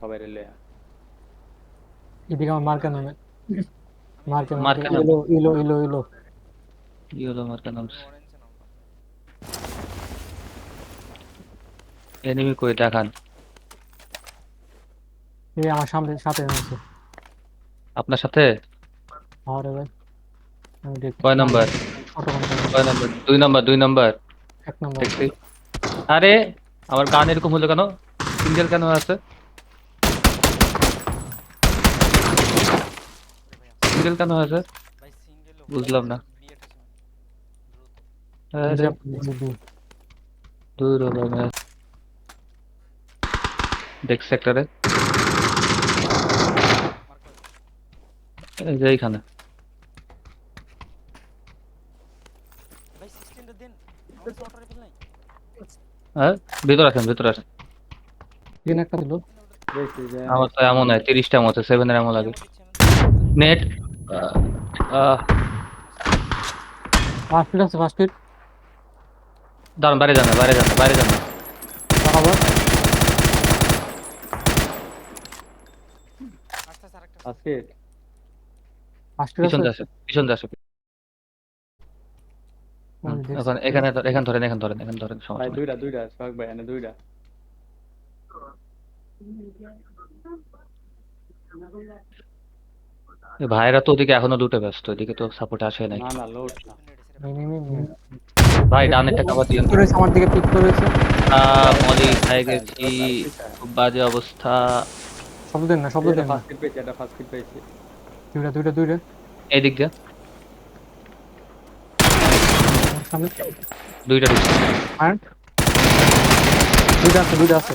সবাই রেলে এদিকে আমার মার্কা নামে মার্কা মার্কা নামে। ইলো ইলো ইলো ইলো কি হলো আমার কেন অরেঞ্জ নাম্বার এনিমি কই দেখান এই আমার সামনে সাথে আছে আপনার সাথে আরে ভাই আমি দেখছি কয় নাম্বার কয় নাম্বার দুই নাম্বার দুই নাম্বার এক নম্বর আরে আমার গান এরকম হলো কেন সিঙ্গেল কেন আছে সিঙ্গেল কেন ভাই সিঙ্গেল বুঝলাম না। ক্রিয়েট আছে দ্রুত আরে, দূর হলো না। দেখ সেক্টরে এই যে এইখানে। ভাই 16 টা দেন। আমার তো অটো রাইফেল নাই। হ্যাঁ ভিতর আসেন ভিতর আসেন। তিন একটা দিল। দেখছি যে আমার তো এমন হয় তিরিশটা মতো সেভেনের এমন লাগে। নেট ফার্স্ট ফিট আছে ফার্স্ট ফিট দাঁড়ান বাইরে যান না, বাইরে যান না, বাইরে যান না। দেখাবো। আজকে পিছন পিছন। এখন এখানে ধর- ধরেন এখানে ধরেন এখানে ধরেন সমস্যা দুইটা দুইটা সোহাগ ভাই এনে দুইটা। ভাইরা তো ওদিকে এখনও লুটে ব্যস্ত এদিকে তো সাপোর্ট আসে নাই। না না লোড না। ভাই ডানেরটা কাবার দিয়েন পিক করেছে আমার দিকে পিক করেছে। আহ, মলি খাই গেছি খুব বাজে অবস্থা। শব্দ দেন না শব্দ দেন না। ফার্স্ট কিট পেয়েছি এটা ফার্স্ট কিট পেয়েছি। দুইটা দুইটা দুইটা। এই দিক দিয়ে। সামনে। দুইটা আর দুইটা আছে দুইটা আছে।